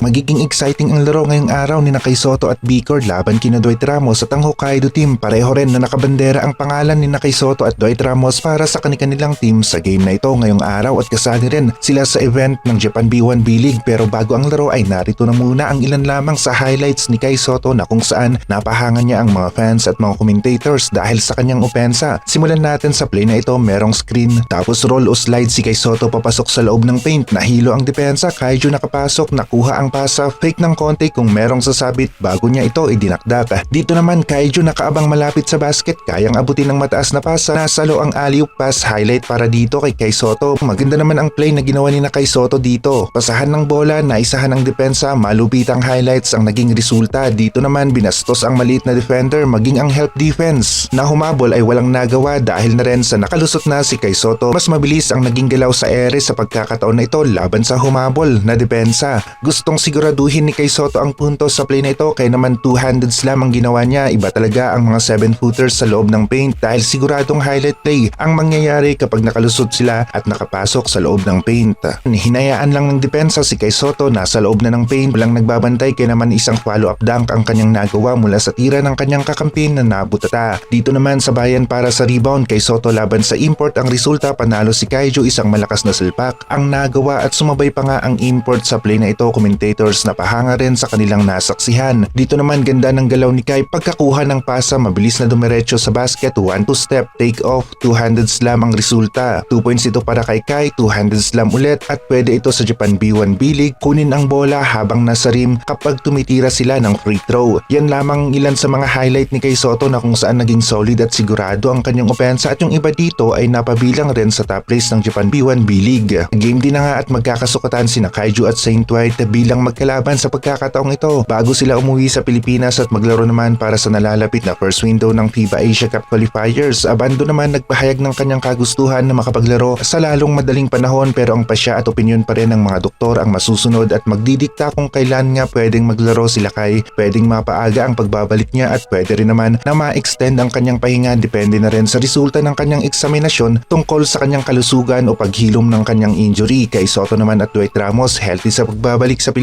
Magiging exciting ang laro ngayong araw ni Nakay Soto at Bicor laban kina Dwight Ramos at ang Hokkaido team. Pareho rin na nakabandera ang pangalan ni Nakay Soto at Dwight Ramos para sa kanilang team sa game na ito ngayong araw at kasali rin sila sa event ng Japan B1 B-League pero bago ang laro ay narito na muna ang ilan lamang sa highlights ni Kai Soto na kung saan napahangan niya ang mga fans at mga commentators dahil sa kanyang opensa. Simulan natin sa play na ito merong screen tapos roll o slide si Kai Soto papasok sa loob ng paint nahilo ang depensa Kaiju nakapasok nakuha ang pasa fake ng konti kung merong sasabit bago niya ito idinakdak. Dito naman Kaiju nakaabang malapit sa basket kayang abutin ng mataas na pasa nasalo ang alley pass highlight para dito kay Kai Soto. Maganda naman ang play na ginawa ni na Kai Soto dito. Pasahan ng bola, naisahan ng depensa, malupit ang highlights ang naging resulta. Dito naman binastos ang maliit na defender maging ang help defense. Na humabol ay walang nagawa dahil na rin sa nakalusot na si Kai Soto. Mas mabilis ang naging galaw sa ere sa pagkakataon na ito laban sa humabol na depensa. Gustong siguraduhin ni Kai Soto ang punto sa play na ito kaya naman two-handed slam ang ginawa niya. Iba talaga ang mga 7-footers sa loob ng paint dahil siguradong highlight play ang mangyayari kapag nakalusot sila at nakapasok sa loob ng paint. Hinayaan lang ng depensa si Kai Soto nasa loob na ng paint walang nagbabantay kaya naman isang follow-up dunk ang kanyang nagawa mula sa tira ng kanyang kakampi na nabutata. Dito naman sa bayan para sa rebound kay Soto laban sa import ang resulta panalo si Kaiju isang malakas na silpak ang nagawa at sumabay pa nga ang import sa play na ito commentators na pahanga rin sa kanilang nasaksihan. Dito naman ganda ng galaw ni Kai pagkakuha ng pasa mabilis na dumiretso sa basket 1-2 step take off 2-handed slam ang resulta. 2 points ito para kay Kai 2-handed slam ulit at pwede ito sa Japan B1 B-League kunin ang bola habang nasa rim kapag tumitira sila ng free throw. Yan lamang ilan sa mga highlight ni Kai Soto na kung saan naging solid at sigurado ang kanyang opensa at yung iba dito ay napabilang rin sa top place ng Japan B1 B-League. Game din na nga at magkakasukatan sina Kaiju at Saint White bilang magkalaban sa pagkakataong ito bago sila umuwi sa Pilipinas at maglaro naman para sa nalalapit na first window ng FIBA Asia Cup Qualifiers. Abando naman nagpahayag ng kanyang kagustuhan na makapaglaro sa lalong madaling panahon pero ang pasya at opinyon pa rin ng mga doktor ang masusunod at magdidikta kung kailan nga pwedeng maglaro sila kay pwedeng mapaaga ang pagbabalik niya at pwede rin naman na ma-extend ang kanyang pahinga depende na rin sa resulta ng kanyang eksaminasyon tungkol sa kanyang kalusugan o paghilom ng kanyang injury. Kay Soto naman at Dwight Ramos healthy sa pagbabalik sa Pilipinas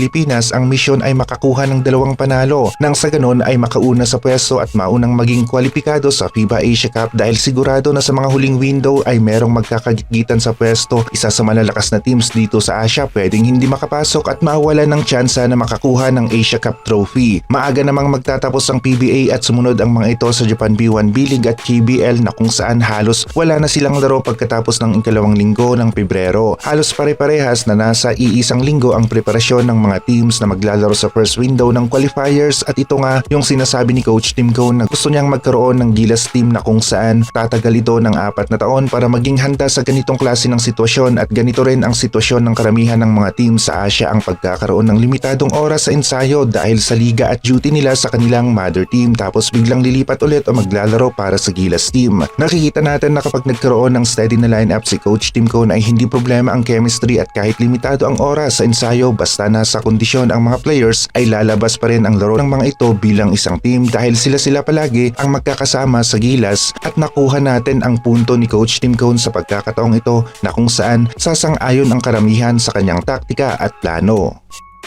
ang misyon ay makakuha ng dalawang panalo nang sa ganon ay makauna sa pwesto at maunang maging kwalipikado sa FIBA Asia Cup dahil sigurado na sa mga huling window ay merong magkakagitan sa pwesto isa sa malalakas na teams dito sa Asia pwedeng hindi makapasok at mawala ng tsansa na makakuha ng Asia Cup trophy. Maaga namang magtatapos ang PBA at sumunod ang mga ito sa Japan B1 B-League at KBL na kung saan halos wala na silang laro pagkatapos ng ikalawang linggo ng Pebrero. Halos pare-parehas na nasa iisang linggo ang preparasyon ng mga teams na maglalaro sa first window ng qualifiers. At ito nga yung sinasabi ni Coach Tim Cone na gusto niyang magkaroon ng Gilas team na kung saan tatagal ito ng apat na taon para maging handa sa ganitong klase ng sitwasyon. At ganito rin ang sitwasyon ng karamihan ng mga team sa Asia ang pagkakaroon ng limitadong oras sa ensayo dahil sa liga at duty nila sa kanilang mother team. Tapos biglang lilipat ulit o maglalaro para sa Gilas team. Nakikita natin na kapag nagkaroon ng steady na lineup si Coach Tim Cone ay hindi problema ang chemistry at kahit limitado ang oras sa ensayo basta nasa kondisyon ang mga players ay lalabas pa rin ang laro ng mga ito bilang isang team dahil sila-sila palagi ang magkakasama sa Gilas at nakuha natin ang punto ni Coach Tim Cone sa pagkakataong ito na kung saan sasang-ayon ang karamihan sa kanyang taktika at plano.